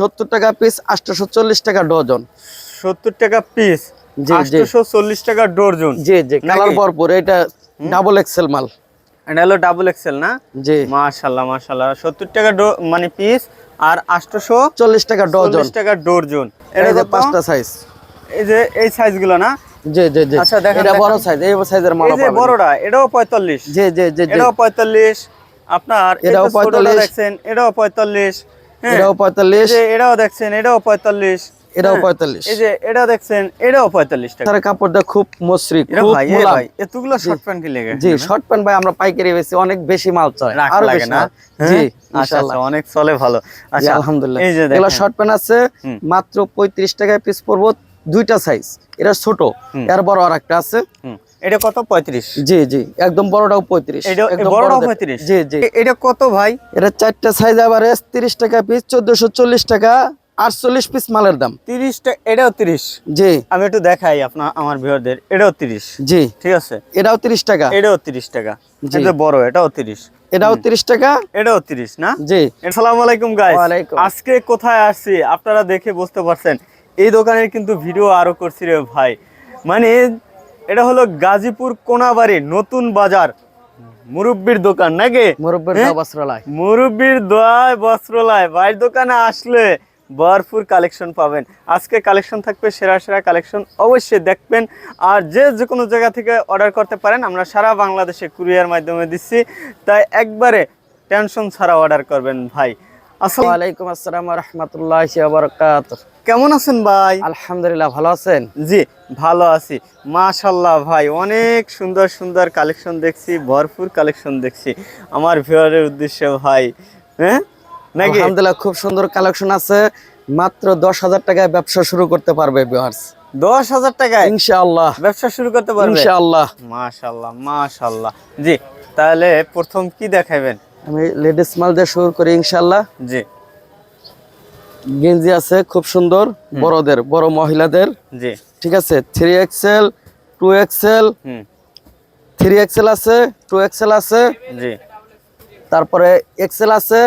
সত্তর টাকা পিস আটশোশো চল্লিশ টাকা ডজন। সত্তর টাকা পিস জি, জি। চল্লিশ টাকা ডর্জন। জি জি কালার ভরপুর এটা ডাবল এক্সেল মাল। এটা হলো ডাবল এক্সেল না? জি। মাশাল্লাহ মাশাল্লাহ সত্তর টাকা মানে পিস আর আটশোশো চল্লিশ টাকা ডজন। টাকা এটা যে পাঁচটা সাইজ এই যে এই সাইজগুলো না? জি জি জি। আচ্ছা, দেখেন, এটা বড় সাইজ এই সাইজের মাল বড়টা এটাও পঁয়তাল্লিশ। জি জি জি জি। এটাও পঁয়তাল্লিশ। আপনার এটাও 45 দেখছেন এটাও পঁয়তাল্লিশ। হ্যাঁ এটাও পঁয়তাল্লিশ। এটাও দেখছেন এটাও পঁয়তাল্লিশ। এটাও হ্যাঁ, পঁয়তাল্লিশ। এই যে এটাও দেখছেন এটাও পঁয়তাল্লিশ টাকা। তার কাপড়টা খুব মসৃণ ভাই ভাই এতগুলো শর্ট প্যান্ট কি লেগে? জি শর্ট প্যান্ট ভাই আমরা পাইকারি বেশি অনেক বেশি মাল লাগে না? হ্যাঁ? জি আচ্ছা ইনশাআল্লাহ। আচ্ছা অনেক চলে ভালো। আচ্ছা আলহামদুলিল্লাহ। এই যে এগুলো শর্ট প্যান্ট আছে মাত্র পঁয়ত্রিশ টাকায় পিস পড়ব দুইটা সাইজ এটা ছোট। এর বড় আর একটা আছে এটা কত? পঁয়ত্রিশ। জি জি একদম বড়টাও পঁয়ত্রিশ এটা বড়টাও বড়দের- পঁয়ত্রিশ। জি জি। এটা কত ভাই? এটা চারটা সাইজ আবার তিরিশ টাকা পিস চোদ্দশো চল্লিশ টাকা আটচল্লিশ পিস মালের দাম। তিরিশ এটাও তিরিশ। জি। আমি একটু দেখাই আপনার আমার ভিউয়ারদের। এটাও তিরিশ। জি। ঠিক আছে? এটাও তিরিশ টাকা। এটাও তিরিশ টাকা। জি। এটা বড় এটাও তিরিশ। এটাও তিরিশ টাকা। এটাও তিরিশ না? জি। আসসালামু আলাইকুম গাইস। আজকে কোথায় আসছি? আপনারা দেখে বুঝতে পারছেন। এই দোকানের কিন্তু ভিডিও আরও করছি রে ভাই। মানে এটা হলো গাজীপুর কোনাবাড়ি নতুন বাজার। মুরব্বির দোকান নাকি? মুরব্বের হ্যাঁ? বস্ত্রালয়। মুরব্বির দোয়ায় বস্ত্রালয়। ভাই দোকানে আসলে ভরপুর কালেকশন পাবেন। আজকে কালেকশন থাকবে সেরা সেরা কালেকশন। অবশ্যই দেখবেন। আর যে যে কোনো জায়গা থেকে অর্ডার করতে পারেন আমরা সারা বাংলাদেশে কুরিয়ার মাধ্যমে দিচ্ছি। তাই একবারে টেনশন ছাড়া অর্ডার করবেন ভাই। আসসালাম ওয়ালাইকুম আসসালাম রহমতুল্লাহ বারকাত কেমন আছেন ভাই? আলহামদুলিল্লাহ ভালো আছেন? জি ভালো আছি। মাশাল্লাহ ভাই অনেক সুন্দর সুন্দর কালেকশন দেখছি ভরপুর কালেকশন দেখছি। আমার ভিউয়ারের উদ্দেশ্যে ভাই হ্যাঁ? নাকি? আলহামদুলিল্লাহ খুব সুন্দর কালেকশন আছে। মাত্র দশ হাজার টাকায় ব্যবসা শুরু করতে পারবে বিহার্স দশ হাজার টাকায়? ইনশাআল্লাহ। ব্যবসা শুরু করতে পারবে? ইনশাআল্লাহ। মাশাল্লাহ মাশাল্লাহ জি তাহলে প্রথম কি দেখাবেন? আমি লেডিস মাল দিয়ে শুরু করি ইনশাল্লাহ জি। গেঞ্জি আছে খুব সুন্দর বড়দের বড় মহিলাদের। জি। ঠিক আছে three XL two XL three XL আছে টু এক্সেল আছে। জি। তারপরে এক্সেল আছে।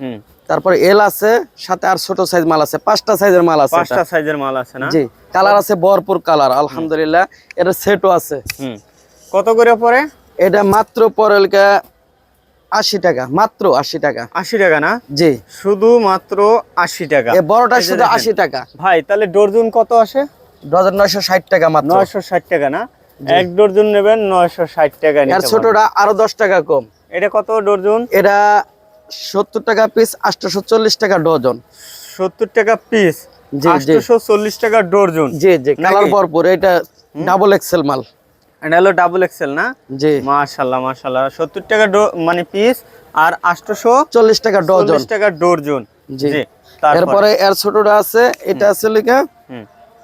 হুম। তারপরে এল আছে সাথে আর ছোট সাইজ মাল আছে পাঁচটা সাইজের মাল আছে পাঁচটা সাইজের মাল আছে না? জি কালার আছে ভরপুর কালার আলহামদুলিল্লাহ। এটা সেটও আছে। হুম। কত করে পরে? এটা মাত্র পরেলকা আশি টাকা মাত্র আশি টাকা। আশি টাকা না? জি। শুধু মাত্র আশি টাকা। বড়টা শুধু আশি টাকা। ভাই তাহলে ডর্জন কত আসে? ডজন নয়শো ষাট টাকা মাত্র। নয়শো ষাট টাকা না? এক ডর্জন নেবেন নয়শো ষাট টাকা আর ছোটটা আরও দশ টাকা কম। এটা কত ডর্জন? এটা সত্তর টাকা পিস আটশোশো চল্লিশ টাকা ডজন সত্তর টাকা পিস জি। চল্লিশ টাকা ডর্জন। জি জি। কালার? ভরপুর এটা ডাবল এক্সেল মাল। এটা হলো ডাবল এক্সেল না? জি। মাশাল্লাহ মাশাল্লাহ সত্তর টাকা মানে পিস আর আটশোশো চল্লিশ টাকা ডজন। টাকা ডর্জন। জি। তারপরে। এর ছোটটা আছে এটা আছে লিখা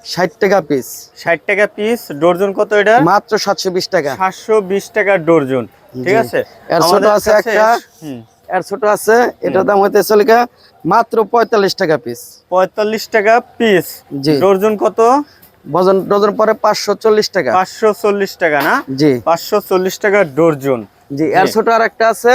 ষাট টাকা পিস ষাট টাকা পিস ডর্জন কত এটা? মাত্র সাতশো বিশ টাকা। সাতশো বিশ টাকা ডর্জন। ঠিক আছে? এর ছোট আছে কাছে- একটা। হুম, এর ছোট আছে এটার দাম হইতেছে লিখা মাত্র পঁয়তাল্লিশ টাকা পিস পঁয়তাল্লিশ টাকা পিস জি। ডর্জন কত? ডজন ডজন পরে পাঁচশো চল্লিশ টাকা। পাঁচশো চল্লিশ টাকা না? জি। পাঁচশো চল্লিশ টাকা ডর্জন। জি এর ছোট আর একটা আছে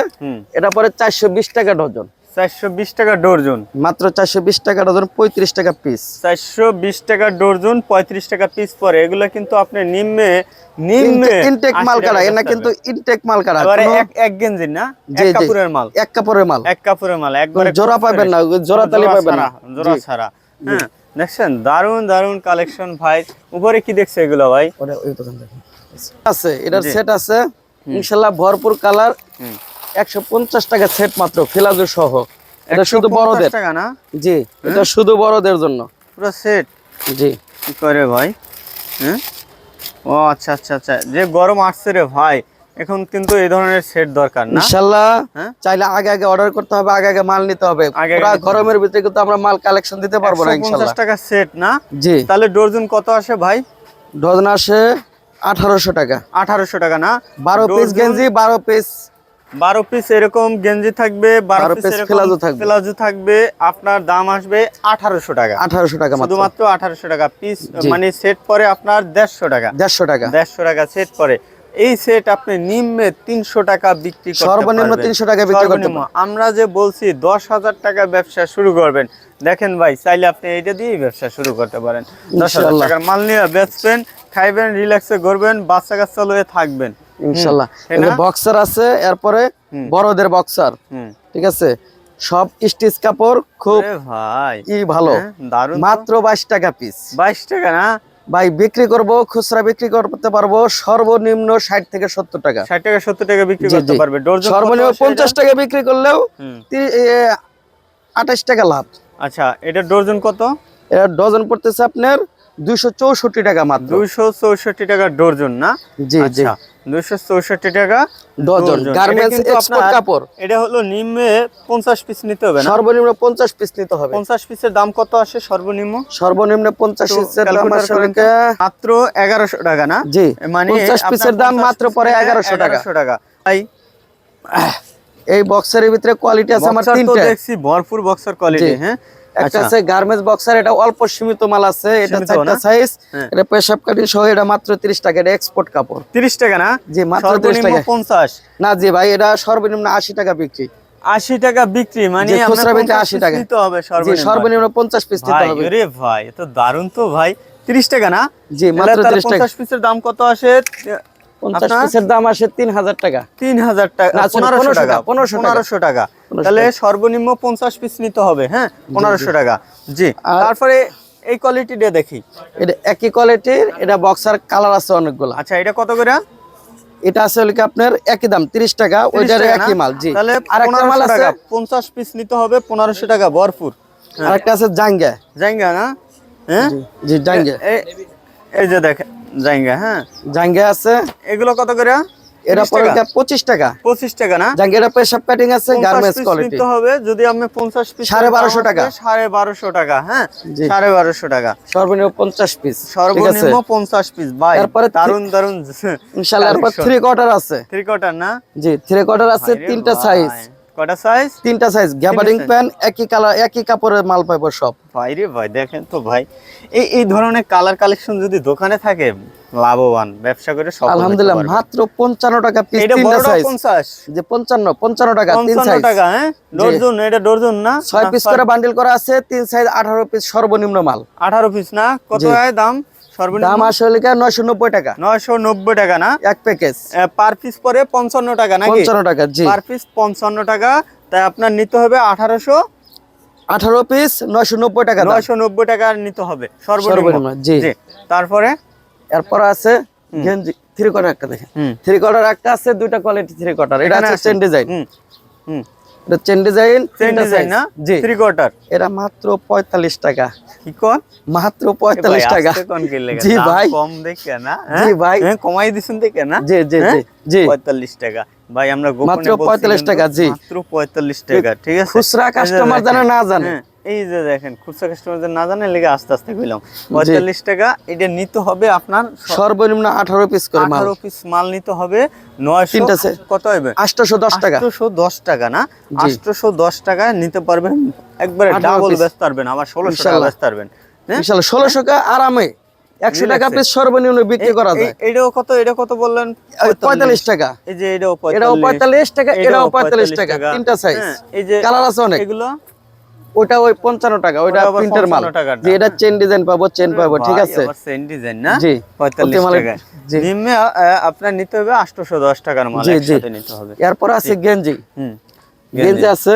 এটা পরে চারশো বিশ টাকা ডজন। চারশো বিশ টাকা ডর্জন। মাত্র চারশো বিশ টাকা ডজন পঁয়ত্রিশ টাকা পিস চারশো বিশ টাকা ডর্জন পঁয়ত্রিশ টাকা পিস পরে। এগুলো কিন্তু আপনি নিম্নে নিম্নে ইনটেক মাল কাটা এনা বেচতে কিন্তু ইনটেক মাল কাটা এবারে এক এক গেঞ্জির না? এক কাপড়ের মাল। এক কাপড়ের মাল। এক কাপড়ের মাল একবারে জোড়া পাবেন না জোড়া তালি পাবেন না। জোড়া ছাড়া। হ্যাঁ। দেখছেন? দারুণ দারুণ কালেকশন ভাই। উপরে কি দেখছে এগুলো ভাই। আছে এটার সেট আছে। ইনশাল্লাহ ভরপুর কালার একশো পঞ্চাশ টাকা সেট মাত্র ফিলাজু সহ। এটা শুধু বড়দের। টাকা না? জি এটা শুধু বড়দের জন্য। পুরো সেট জি। কি করে ভাই? হ্যাঁ ও আচ্ছা আচ্ছা আচ্ছা। যে গরম আসছে রে ভাই। এখন কিন্তু এই ধরনের সেট দরকার না। ইনশাল্লাহ হ্যাঁ? চাইলে আগে আগে অর্ডার করতে হবে আগে আগে মাল নিতে হবে। পুরা। গরমের ভিতরে কিন্তু আমরা মাল কালেকশন দিতে পারব না 150 ইনশাল্লাহ। টাকা সেট না? জি। তাহলে ডর্জন কত আসে ভাই? ডজন আসে আঠারোশো টাকা। আঠারোশো টাকা না? বারো পিস গেঞ্জি বারো পিস বারো পিস এরকম গেঞ্জি থাকবে বারো 12 পিস প্লাজো থাকবে। প্লাজো থাকবে আপনার দাম আসবে আঠারোশো টাকা। আঠারোশো টাকা মাত্র। শুধুমাত্র আঠারোশো টাকা। পিস মানে সেট পরে আপনার দেড়শো টাকা। দেড়শো টাকা। দেড়শো টাকা সেট পরে। এই সেট আপনি নিম্নে তিনশো টাকা বিক্রি সর্বনিম্ন। 300 টাকা বিক্রি করতে। আমরা যে বলছি দশ হাজার টাকা ব্যবসা শুরু করবেন। দেখেন ভাই চাইলে আপনি এটা দিয়েই ব্যবসা শুরু করতে পারেন। দশ হাজার টাকার মাল নিয়ে বেচবেন খাইবেন রিল্যাক্সে করবেন বাচ্চা কাচ্চা লয়ে থাকবেন। ইনশাল্লাহ। বক্সার আছে এরপরে বড়দের বক্সার ঠিক আছে? সব স্টিচ কাপড় খুব ভাই। ই ভালো। হ্যাঁ, দারুণ মাত্র বাইশ টাকা পিস বাইশ টাকা না? ভাই বিক্রি করব খুচরা বিক্রি করতে পারব সর্বনিম্ন ষাট থেকে সত্তর টাকা। ষাট টাকা সত্তর টাকা বিক্রি করতে পারবে। সর্বনিম্ন পঞ্চাশ টাকা বিক্রি করলেও আঠাশ টাকা লাভ। আচ্ছা এটা ডর্জন কত? এটা ডজন পড়তেছে আপনার দুইশো চৌষট্টি টাকা মাত্র। দুইশো চৌষট্টি টাকা ডর্জন না? জি জি। আচ্ছা। দুইশো চৌষট্টি টাকা ডজন গার্মেন্টস এক্সপোর্ট কাপড়। এটা হলো নিম্নে পঞ্চাশ পিস নিতে হবে না? সর্বনিম্ন পঞ্চাশ পিস নিতে হবে। পঞ্চাশ পিসের দাম কত আসে সর্বনিম্ন? সর্বনিম্ন পঞ্চাশ তো পিসের দাম মাত্র এগারোশো টাকা না? জি। মানে পঞ্চাশ আপনার পিসের দাম মাত্র পরে পিসের এগারোশো টাকা। 1100 টাকা। তাই? এই বক্সারের ভিতরে কোয়ালিটি আছে আমার বক্সার তিনটা। দেখছি ভরপুর বক্সার কোয়ালিটি হ্যাঁ? একটা আচ্ছা। আছে গার্মেন্টস বক্সার এটা অল্প সীমিত মাল আছে এটা চারটা সাইজ হ্যাঁ। এটা পেশাব কাটিং সহ এটা মাত্র 30 টাকা এটা এক্সপোর্ট কাপড়। তিরিশ টাকা না? জি মাত্র 30 টাকা। পঞ্চাশ। না জি ভাই এটা সর্বনিম্ন 80 টাকা বিক্রি। আশি টাকা বিক্রি মানে জি, খুচরা বিক্রি 80 টাকা। নিতে হবে সর্বনিম্ন। সর্বনিম্ন 50 পিস নিতে হবে। রে ভাই তো দারুণ তো ভাই। তিরিশ টাকা না? জি মাত্র তাহলে 30 টাকা। পিসের দাম কত আসে? 50 আপনার? পিসের দাম আসে 3000 টাকা। তিন হাজার টাকা পনেরোশো 1500 টাকা টাকা, 1500 টাকা। 1500 তাহলে সর্বনিম্ন পঞ্চাশ পিস নিতে হবে হ্যাঁ? পনেরোশো টাকা। জি তারপরে এই কোয়ালিটিটা দেখি। এটা একই কোয়ালিটির এটা বক্সার কালার আছে অনেকগুলা। আচ্ছা এটা কত করে? এটা আছে হলো কি আপনার একই দাম 30 টাকা ওইটার একই মাল জি। তাহলে আরেকটা মাল আছে টাকা পঞ্চাশ পিস নিতে হবে পনেরোশো টাকা ভরপুর। আরেকটা আছে জাঙ্গা। জাইঙ্গা না? হ্যাঁ? জি, জাঙ্গা। এই যে দেখেন জাইঙ্গা হ্যাঁ? জাঙ্গা আছে। এগুলো কত করে? এটা 30 পরে টাকা? পঁচিশ টাকা। পঁচিশ টাকা না? জাঙ্গা এটা পেশাব কাটিং আছে গার্মেন্টস কোয়ালিটি নিতে হবে যদি আমি পঞ্চাশ পিস সাড়ে বারোশো টাকা। সাড়ে বারোশো টাকা হ্যাঁ? জি। সাড়ে বারোশো টাকা। সর্বনিম্ন পঞ্চাশ পিস সর্বনিম্ন পঞ্চাশ পিস ভাই তারপরে দারুণ দারুণ ইনশাল্লাহ এরপর থ্রি কোয়ার্টার আছে। থ্রি কোয়ার্টার না? জি থ্রি কোয়ার্টার আছে তিনটা সাইজ কটা সাইজ তিনটা সাইজ গ্যাবারিং? প্যান একই কালার একই কাপড়ের মাল পাইবো সব। ভাই রে ভাই দেখেন তো ভাই। এই এই ধরনের কালার কালেকশন যদি দোকানে থাকে লাভবান ব্যবসা করে সব আলহামদুলিল্লাহ মাত্র পঞ্চান্ন টাকা পিস তিনটা সাইজ যে পঞ্চান্ন পঞ্চান্ন টাকা তিন সাইজ টাকা হ্যাঁ? ডর্জন এটা ডর্জন না? ছয় পিস করে বান্ডিল করা আছে তিন সাইজ আঠারো পিস সর্বনিম্ন মাল। আঠারো পিস না? কত হয় দাম? দাম আসলে নয়শো নব্বই টাকা? নয়শো নব্বই টাকা না? এক প্যাকেজ। পার পিস পরে পঞ্চান্ন টাকা নাকি? পঞ্চান্ন টাকা জি। পার পিস পঞ্চান্ন টাকা তাই আপনার নিতে হবে আঠারোশো। আঠারো পিস নয়শো নব্বই টাকা দাম। নয়শো নব্বই টাকা নিতে হবে সর্বনিম্ন। জি। তারপরে? এরপর আছে গেঞ্জি থ্রি কোয়ার্টার একটা দেখেন। থ্রি কোয়ার্টার একটা আছে দুইটা কোয়ালিটি থ্রি কোয়ার্টার এটা আছে আছে। চেন ডিজাইন হুম হুম। এটা চেন ডিজাইন চেন ডিজাইন না? জি। থ্রি কোয়ার্টার এটা মাত্র পঁয়তাল্লিশ টাকা। কি কোন? মাত্র পঁয়তাল্লিশ টাকা। কোন কি জি ভাই। কম দেখে না জি ভাই। হ্যাঁ কমাই দিছেন দেখে না? জি জি হ্যাঁ? জি জি। পঁয়তাল্লিশ টাকা। ভাই আমরা গোপনে মাত্র বলছি 45 টাকা, জি। মাত্র পঁয়তাল্লিশ টাকা ঠিক আছে? খুচরা কাস্টমার জানা না জানে। হ্যাঁ, এই যে দেখেন খুচরা কাস্টমার না জানে লেগে আস্তে আস্তে কইলাম। পঁয়তাল্লিশ টাকা এটা নিতে হবে আপনার সর্বনিম্ন আঠারো পিস করে আঠারো পিস মাল নিতে হবে নয়শো কত হবে? আটশোশো দশ টাকা। আটশোশো দশ টাকা না। আটশোশো দশ টাকা নিতে পারবেন একবারে ডাবল। ব্যস্ত পারবেন আবার ষোলোশো টাকা। ব্যস্ত পারবেন। হ্যাঁ? ষোলোশো টাকা আরামে। একশো টাকা পিস সর্বনিম্ন বিক্রি করা যায়। এটাও কত? এটা কত বললেন? পঁয়তাল্লিশ টাকা। এই যে এটাও এটাও পঁয়তাল্লিশ টাকা এটাও এটাও পঁয়তাল্লিশ টাকা। তিনটা সাইজ হ্যাঁ, এই যে কালার আছে অনেক। এগুলো ওটা ওই পঞ্চান্ন টাকা ওইটা প্রিন্টের মাল। যে এটা চেন ডিজাইন পাবো চেন পাবো ঠিক আছে? আবার ডিজাইন না? জি। পঁয়তাল্লিশ টাকা নিম্নে আপনার নিতে হবে আটশোশো দশ টাকার মাল জি, জি। নিতে হবে। এরপর আছে গেঞ্জি। গেঞ্জি আছে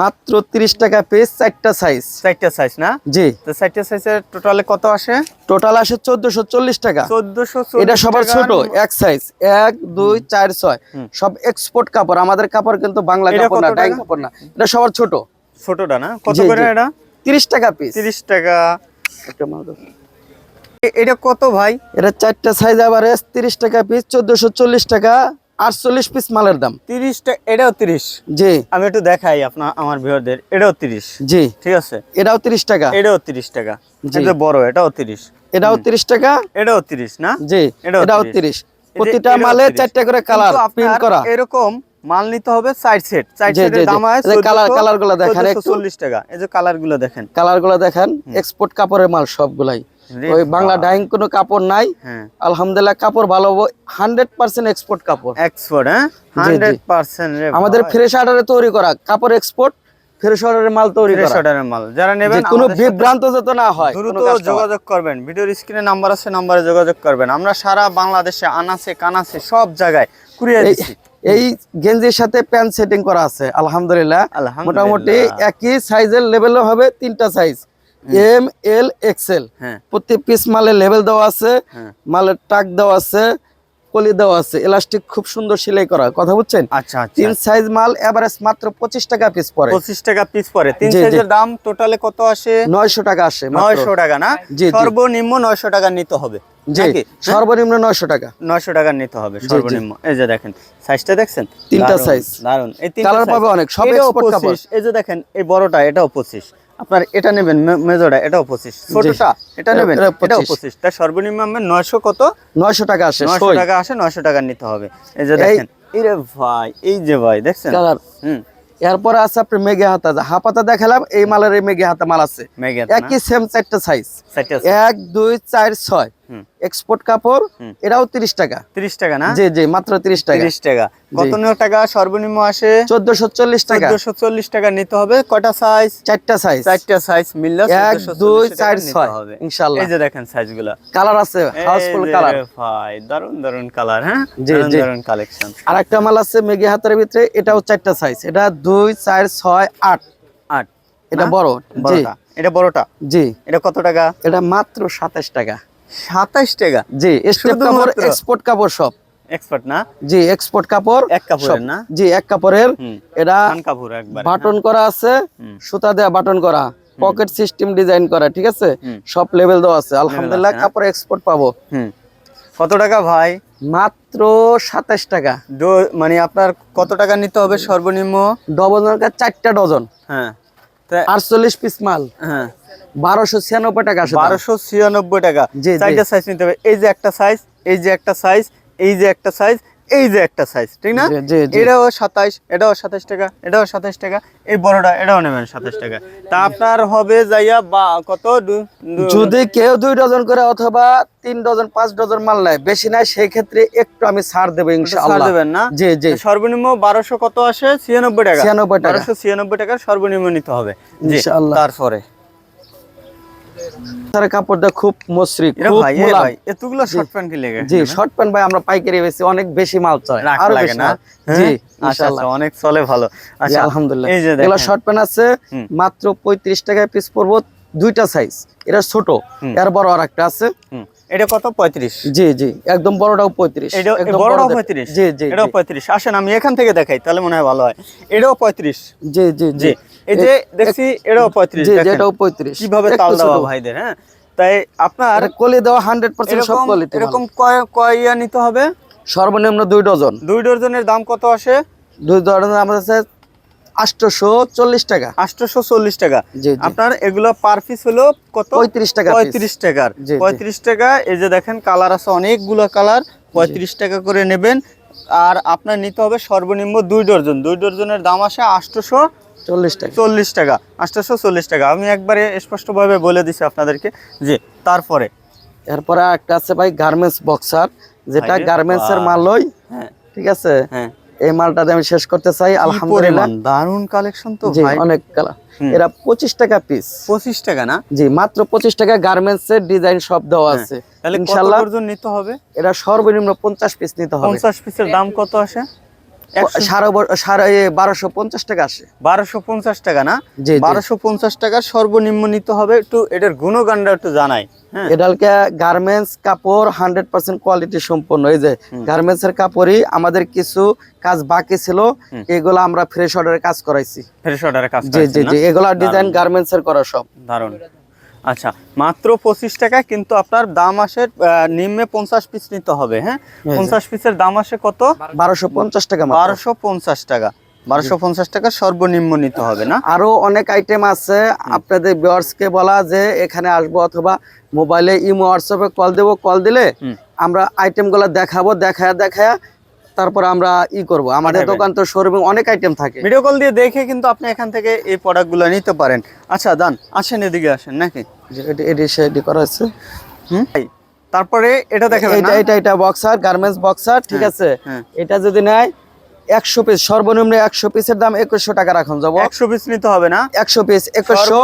মাত্র তিরিশ টাকা পিস চারটা সাইজ চারটা সাইজ না? জি। তো চারটা সাইজের টোটালে কত আসে? টোটাল আসে চোদ্দশো চল্লিশ টাকা। চোদ্দশো এটা সবার ছোট এক সাইজ এক দুই চার ছয়। হুম। সব এক্সপোর্ট কাপড় আমাদের কাপড় কিন্তু বাংলা কাপড় না ডাই? কাপড় না। এটা সবার ছোট। ছোটটা না? কত করে এটা? তিরিশ টাকা পিস তিরিশ টাকা। এ- এটা কত ভাই? এটা চারটা সাইজ আবার তিরিশ টাকা পিস চোদ্দশো চল্লিশ টাকা আটচল্লিশ পিস মালের দাম। তিরিশ টাকা এটাও তিরিশ? জি। আমি একটু দেখাই আপনার আমার ভিউয়ারদের এটাও তিরিশ। জি। ঠিক আছে? এটাও তিরিশ টাকা। এটাও তিরিশ টাকা। জি। এটা বড় এটাও তিরিশ। এটাও তিরিশ টাকা। এটাও তিরিশ না? জি। এটাও এটাও 30 তিরিশ। এই যে প্রতিটা মালে চারটা করে কালার প্রিন্ট করা। এরকম মাল নিতে হবে সাইড সেট সাইড সেটের দাম যে colour- colour গুলো দেখান একটু। চল্লিশ টাকা। এই যে কালারগুলো দেখেন। কালারগুলো দেখান এক্সপোর্ট কাপড়ের মাল সবগুলাই। ওই বাংলা ডাইং কোনো কাপড় নাই। হ্যাঁ। আলহামদুলিল্লাহ কাপড় ভালো হান্ড্রেড পার্সেন্ট এক্সপোর্ট কাপড়। এক্সপোর্ট হ্যাঁ? জি। হান্ড্রেড পার্সেন্ট রে আমাদের ফ্রেশ অর্ডারে তৈরি করা। কাপড় এক্সপোর্ট ফ্রেশ অর্ডারের মাল তৈরি করা। ফ্রেশ করা অর্ডারের মাল। যারা নেবেন কোনো বিভ্রান্ত যাতে না হয় দ্রুত যোগাযোগ করবেন। ভিডিওর স্ক্রিনে নাম্বার আছে নাম্বারে যোগাযোগ করবেন। আমরা সারা বাংলাদেশে আনাসে কানাসে সব জায়গায় কুরিয়ার এই- দিচ্ছি এই গেঞ্জির সাথে প্যান্ট সেটিং করা আছে আলহামদুলিল্লাহ। মোটামুটি একই সাইজের লেভেলও হবে তিনটা সাইজ। M L XL. হ্যাঁ। প্রতি পিস মালের লেভেল দেওয়া আছে হ্যাঁ। মালের টাক দেওয়া আছে কলি দেওয়া আছে। এলাস্টিক খুব সুন্দর সেলাই করা। কথা বুঝছেন? আচ্ছা আচ্ছা। তিন সাইজ মাল এভারেজ মাত্র পঁচিশ টাকা পিস পড়ে। পঁচিশ টাকা পিস পরে তিন। সাইজের দাম টোটালে কত আসে? নয়শো টাকা আসে। নয়শো টাকা না। সর্বনিম্ন নয়শো টাকা নিতে হবে। জি সর্বনিম্ন নয়শো টাকা। নয়শো টাকা নিতে হবে সর্বনিম্ন। এই যে দেখেন সাইজটা দেখছেন? তিনটা সাইজ দারুণ এই তিনটা Colour পাবে অনেক, সব। এই যে দেখেন এই বড়টা এটাও পঁচিশ। আপনার এটা নেবেন মেজোটা এটাও পঁচিশ। ছোটটা এটা নেবেন এটা এটাও 25 পঁচিশ। তার সর্বনিম্ন নয়শো কত? নয়শো টাকা আসে নয়শো টাকা আসে নয়শো টাকা নিতে হবে। এই যে দেখেন এই রে ভাই এই যে ভাই দেখছেন? হুম। এরপরে আছে আপনি মেঘে হাতা। হাপাতা দেখালাম এই মালের এই মেঘে হাতা মাল আছে। একই সেম চারটা সাইজ এক দুই চার ছয়। এক্সপোর্ট কাপড়। এটাও তিরিশ টাকা। তিরিশ টাকা না? জি জি মাত্র তিরিশ টাকা। তিরিশ টাকা। কত টাকা? সর্বনিম্ন আসে? চোদ্দশো চল্লিশ টাকা। চোদ্দশো চল্লিশ টাকা নিতে হবে। কয়টা সাইজ চারটা সাইজ চারটা সাইজ মিললে 1440 টাকা নিতে হবে। ইনশাল্লাহ। এই যে দেখেন সাইজগুলো কালার আছে হাউসফুল কালার। ভাই দারুণ দারুণ কালার হ্যাঁ? দারুণ দারুণ কালেকশন আর একটা মাল আছে মেঘে হাতের ভিতরে এটাও চারটা সাইজ এটা দুই চার ছয় আট। আট। এটা বড় বড়টা। এটা বড়টা? জি। এটা কত টাকা? এটা মাত্র সাতাশ টাকা। সাতাইশ টাকা। জি স্টেপ কাপড় এক্সপোর্ট কাপড় সব। এক্সপার্ট না? জি এক্সপোর্ট কাপড় এক কাপড়ের না? জি এক কাপড়ের। এটা কাপড় একবার বাটন করা আছে সুতা দেওয়া বাটন করা পকেট সিস্টেম ডিজাইন করা ঠিক আছে? সব লেভেল দেওয়া আছে। আলহামদুলিল্লাহ কাপড় এক্সপোর্ট পাবো। কত টাকা ভাই? মাত্র সাতাশ টাকা। মানে আপনার কত টাকা নিতে হবে সর্বনিম্ন? ডবল চারটা ডজন। হ্যাঁ। আটচল্লিশ পিস মাল। হ্যাঁ। বারোশো ছিয়ানব্বই টাকা। বারোশো ছিয়ানব্বই টাকা। চারটা সাইজ নিতে হবে। এই যে একটা সাইজ এই যে একটা সাইজ এই যে একটা সাইজ এই যে একটা সাইজ ঠিক না। এটাও সাতাইশ এটাও সাতাইশ টাকা এটাও সাতাইশ টাকা এই বড়টা এটাও নেবেন সাতাইশ টাকা। তা আপনার হবে যাইয়া বা কত? যদি কেউ দুই ডজন করে অথবা তিন ডজন পাঁচ ডজন মাল নেয় বেশি নেয় সেই ক্ষেত্রে একটু আমি ছাড় দেবো ইনশাআল্লাহ। দেবেন না? জি জি। সর্বনিম্ন বারোশো কত আসে? ছিয়ানব্বই টাকা। 96 টাকা। বারোশো ছিয়ানব্বই টাকার সর্বনিম্ন নিতে হবে। ইনশাআল্লাহ। তারপরে। তার কাপড়টা খুব মসৃণ খুব ভাই এতগুলো শর্ট প্যান্ট কি লাগে? জি শর্ট প্যান্ট ভাই আমরা পাইকারি বেশি অনেক বেশি মাল চাই আর লাগে না? হ্যাঁ? জি আচ্ছা ইনশাআল্লাহ আচ্ছা অনেক চলে ভালো। আচ্ছা আলহামদুলিল্লাহ। এগুলো শর্ট প্যান্ট আছে মাত্র পঁয়ত্রিশ টাকায় পিস পড়ব দুইটা সাইজ এটা ছোট। এর বড় আর একটা আছে এটা কত? পঁয়ত্রিশ। জি জি একদম বড়টাও পঁয়ত্রিশ এটা বড়টাও বড়টা- পঁয়ত্রিশ? জি জি এটাও জি। পঁয়ত্রিশ। আসেন আমি এখান থেকে দেখাই তাহলে মনে হয় ভালো হয়। এটাও পঁয়ত্রিশ। জি জি জি। এই যে দেখছি এটাও পঁয়ত্রিশ জি। যেটাও পঁয়ত্রিশ। কীভাবে তাল দেওয়া ছোট। ভাইদের হ্যাঁ? তাই আপনার কলি দেওয়া হান্ড্রেড পার্সেন্ট সব এরকম কোয়ালিটি এরকম কয় কয় ইয়া নিতে হবে? সর্বনিম্ন দুই ডজন। দুই ডজনের দাম কত আসে? দুই ডজন আমাদের কাছে আটশোশো চল্লিশ টাকা। আটশোশো চল্লিশ টাকা। আপনার এগুলো পার পিস হলো কত? পঁয়ত্রিশ টাকা। পঁয়ত্রিশ টাকার জি। পঁয়ত্রিশ টাকা এই যে দেখেন কালার আছে অনেকগুলো কালার পঁয়ত্রিশ টাকা করে নেবেন। আর আপনার নিতে হবে সর্বনিম্ন দুই ডজন। দুই ডজনের দাম আসে আটশোশো চল্লিশ টাকা। চল্লিশ টাকা। আটশোশো চল্লিশ টাকা। আমি একবারে স্পষ্টভাবে বলে দিছি আপনাদেরকে। যে তারপরে। এরপরে একটা আছে ভাই গার্মেন্টস বক্সার যেটা গার্মেন্টস এর। মালই হ্যাঁ। ঠিক আছে? হ্যাঁ। এই মালটা আমি শেষ করতে চাই আলহামদুলিল্লাহ। দারুণ কালেকশন তো ভাই। অনেক কালা এরা পঁচিশ টাকা পিস পঁচিশ টাকা না? জি মাত্র পঁচিশ টাকা গার্মেন্টস এর ডিজাইন সব দেওয়া হ্যাঁ। আছে। ডজন নিতে হবে? এটা সর্বনিম্ন পঞ্চাশ পিস নিতে হবে। পঞ্চাশ পিসের দাম কত আসে? বারোশো পঞ্চাশ টাকা আসে। বারোশো পঞ্চাশ টাকা না? বারোশো পঞ্চাশ টাকা সর্বনিম্ন নিতে হবে। একটু এটার গুণগানটা একটু জানাই। হ্যাঁ। এডালকে গার্মেন্টস কাপড় হান্ড্রেড পার্সেন্ট কোয়ালিটি সম্পন্ন। এই যে গার্মেন্টস এর কাপড়ই আমাদের কিছু কাজ বাকি ছিল। এগুলো আমরা ফ্রেশ অর্ডারে কাজ করাইছি। ফ্রেশ অর্ডারে কাজ জি জি জি। এগুলা ডিজাইন গার্মেন্টস এর করা সব। দারুণ। আচ্ছা মাত্র পঁচিশ টাকা কিন্তু আপনার দাম আসে নিম্নে পঞ্চাশ পিস নিতে হবে হ্যাঁ? পঞ্চাশ পিসের দাম আসে কত? বারোশো পঞ্চাশ টাকা বারোশো পঞ্চাশ টাকা। বারোশো পঞ্চাশ টাকা সর্বনিম্ন নিতে হবে না? আরও অনেক আইটেম আছে। আপনাদের ভিউয়ার্স কে বলা যে এখানে আসব অথবা মোবাইলে ইমো হোয়াটসঅ্যাপে কল দেবো। কল দিলে আমরা আইটেমগুলো দেখাবো দেখায় দেখায় তারপর আমরা ই করব। আমাদের দোকান তো শোরুমে অনেক আইটেম থাকে। ভিডিও কল দিয়ে দেখে কিন্তু আপনি এখান থেকে এই প্রোডাক্টগুলো নিতে পারেন। আচ্ছা দান আসেন এদিকে আসেন নাকি? যে এটি- সেটি করা আছে হুম? তারপরে এটা দেখাবেন এটা এটা এটা বক্সার গার্মেন্টস বক্সার ঠিক হ্যাঁ, আছে? হ্যাঁ। এটা যদি নেয় একশো পিস সর্বনিম্ন একশো পিসের দাম একুশশো টাকা রাখুন যাব। একশো পিস নিতে হবে না? একশো পিস একুশশো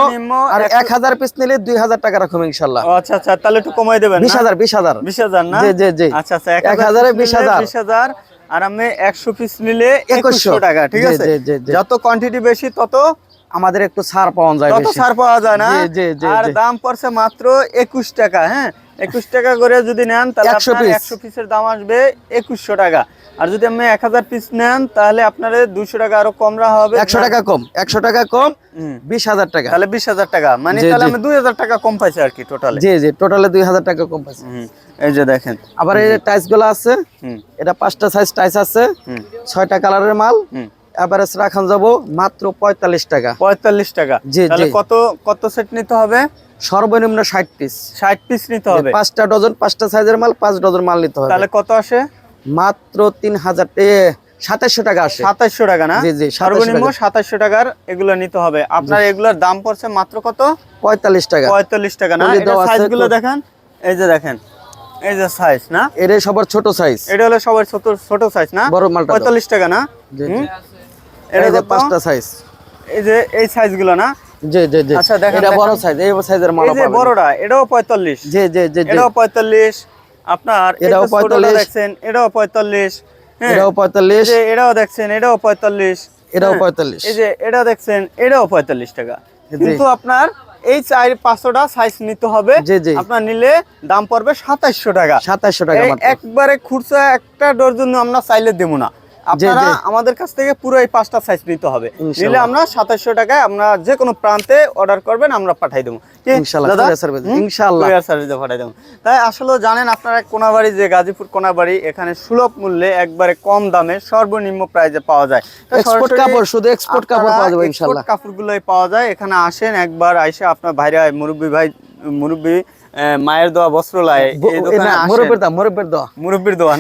আর এক হাজার পিস নিলে দুই হাজার টাকা রাখুন ইনশাল্লাহ। আচ্ছা আচ্ছা তাহলে একটু কমাই দেবেন বিশ হাজার বিশ হাজার। বিশ হাজার না? জি, জি, জি। আচ্ছা আচ্ছা এক হাজারে বিশ হাজার। বিশ হাজার। আর আমি একশো পিস নিলে একুশশো। টাকা ঠিক আছে। যত কোয়ান্টিটি বেশি তত আমাদের একটু ছাড় পাওয়া যায় তত ছাড় পাওয়া যায় না? আর দাম পড়ছে মাত্র একুশ টাকা হ্যাঁ? একুশ টাকা করে যদি নেন তাহলে 100 আপনার একশো পিসের দাম আসবে একুশশো টাকা। আর যদি আপনি এক হাজার পিস নেন তাহলে আপনার দুশো টাকা আরও কম রাখা হবে। একশো টাকা কম একশো টাকা কম। বিশ হাজার টাকা। তাহলে বিশ হাজার টাকা। মানে তাহলে আমি দুই হাজার টাকা কম পাইছি আর কি টোটালে জি জি টোটালে দুই হাজার টাকা কম পাইছি। এই যে দেখেন। আবার এই টাইসগুলো আছে এটা পাঁচটা সাইজ টাইস আছে ছয়টা কালারের মাল। এভারেজ রাখান যাব মাত্র পঁয়তাল্লিশ টাকা। পঁয়তাল্লিশ টাকা। জি, কত কত সেট নিতে হবে? সর্বনিম্ন ষাট পিস ষাট পিস নিতে হবে। পাঁচটা ডজন পাঁচটা সাইজের মাল পাঁচ ডজন মাল নিতে হবে। তাহলে কত আসে? মাত্র তিন হাজার সাতাশশো টাকা আসে। সাতাশশো টাকা না? জি, জি, সর্বনিম্ন সাতাশশো টাকার এগুলো নিতে হবে। আপনার এগুলোর দাম পড়ছে মাত্র কত? পঁয়তাল্লিশ টাকা। পঁয়তাল্লিশ টাকা না? তুলি এটা দেওয়া আছে সাইজগুলো তো। দেখেন। এই যে দেখেন। এই যে সাইজ না? এর সবার ছোট সাইজ এটা হলো সবার ছোট ছোট সাইজ না? বড় মালটা পঁয়তাল্লিশ টাকা না? এটা পাঁচটা সাইজ এই যে এই সাইজ না? জি জি জি। আচ্ছা, দেখেন, এটা বড় সাইজ এই সাইজের মাল এই বড়টা এটাও পঁয়তাল্লিশ। জি জি জি জি। এটাও পঁয়তাল্লিশ। আপনার এটাও এই যে ছোটটা 45 দেখছেন এটাও হ্যাঁ। এটাও এই পঁয়তাল্লিশ যে এটাও দেখছেন এটাও পঁয়তাল্লিশ। এটাও হ্যাঁ, 45 এই যে এটা দেখছেন এটাও পঁয়তাল্লিশ টাকা। কিন্তু আপনার এই চার পাঁচশোটা সাইজ নিতে হবে। আপনার নিলে দাম পড়বে সাতাইশশো টাকা। সাতাশশো টাকা একবারে খুচরা একটা ডোর জন্য আমরা চাইলে দেবো না। আপনারা আমাদের কাছ থেকে পুরো এই পাঁচটা সাইজ নিতে হবে। নিলে আমরা সাতাশশো টাকায় আমরা যে কোনো প্রান্তে অর্ডার করবেন আমরা পাঠাই দেবো। পাঠাই দেবো। তাই আসলে জানেন আপনারা কোনাবাড়ি যে গাজীপুর কোনাবাড়ি এখানে সুলভ মূল্যে একবারে কম দামে সর্বনিম্ন প্রাইজে পাওয়া যায়। এক্সপোর্ট কাপড় শুধু এক্সপোর্ট কাপড় পাওয়া যাবে ইনশাল্লাহ। কাপড়গুলোই পাওয়া যায়। এখানে আসেন একবার আইসে আপনার ভাইরা মুরব্বী ভাই মুরব্বী মায়ের দোয়া বস্ত্রালয় এই দোকানে আসেন। মুরব্বের দাম মুরব্বের মুরব্বীর দোয়া